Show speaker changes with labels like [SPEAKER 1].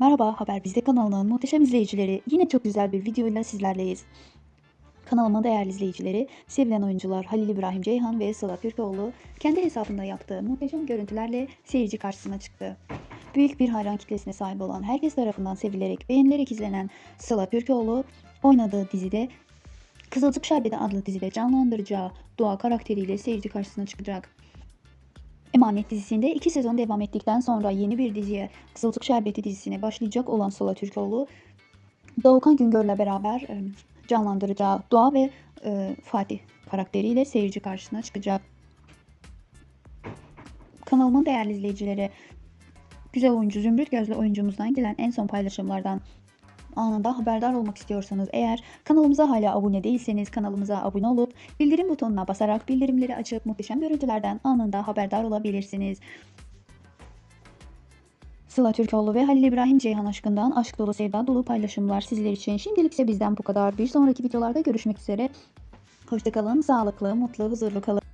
[SPEAKER 1] Merhaba, Haber Bizde kanalının muhteşem izleyicileri. Yine çok güzel bir videoyla sizlerleyiz. Kanalımın değerli izleyicileri, sevilen oyuncular Halil İbrahim Ceyhan ve Sıla Türkoğlu kendi hesabında yaptığı muhteşem görüntülerle seyirci karşısına çıktı. Büyük bir hayran kitlesine sahip olan, herkes tarafından sevilerek, beğenilerek izlenen Sıla Türkoğlu oynadığı dizide Kızılcık Şerbeti adlı dizide canlandıracağı Doğa karakteriyle seyirci karşısına çıkacak. Emanet dizisinde iki sezon devam ettikten sonra yeni bir diziye Kızılcık Şerbeti dizisine başlayacak olan Sıla Türkoğlu, Doğukan Güngör'le beraber canlandıracağı Doğa ve e, Fatih karakteriyle seyirci karşısına çıkacak. Kanalımın değerli izleyicileri, güzel oyuncu Zümrüt Gözlü oyuncumuzdan gelen en son paylaşımlardan anında haberdar olmak istiyorsanız eğer kanalımıza hala abone değilseniz kanalımıza abone olup bildirim butonuna basarak bildirimleri açıp muhteşem görüntülerden anında haberdar olabilirsiniz. Sıla Türkoğlu ve Halil İbrahim Ceyhan aşkından aşk dolu sevda dolu paylaşımlar sizler için. Şimdilik ise bizden bu kadar. Bir sonraki videolarda görüşmek üzere. Hoşçakalın, sağlıklı, mutlu, huzurlu kalın.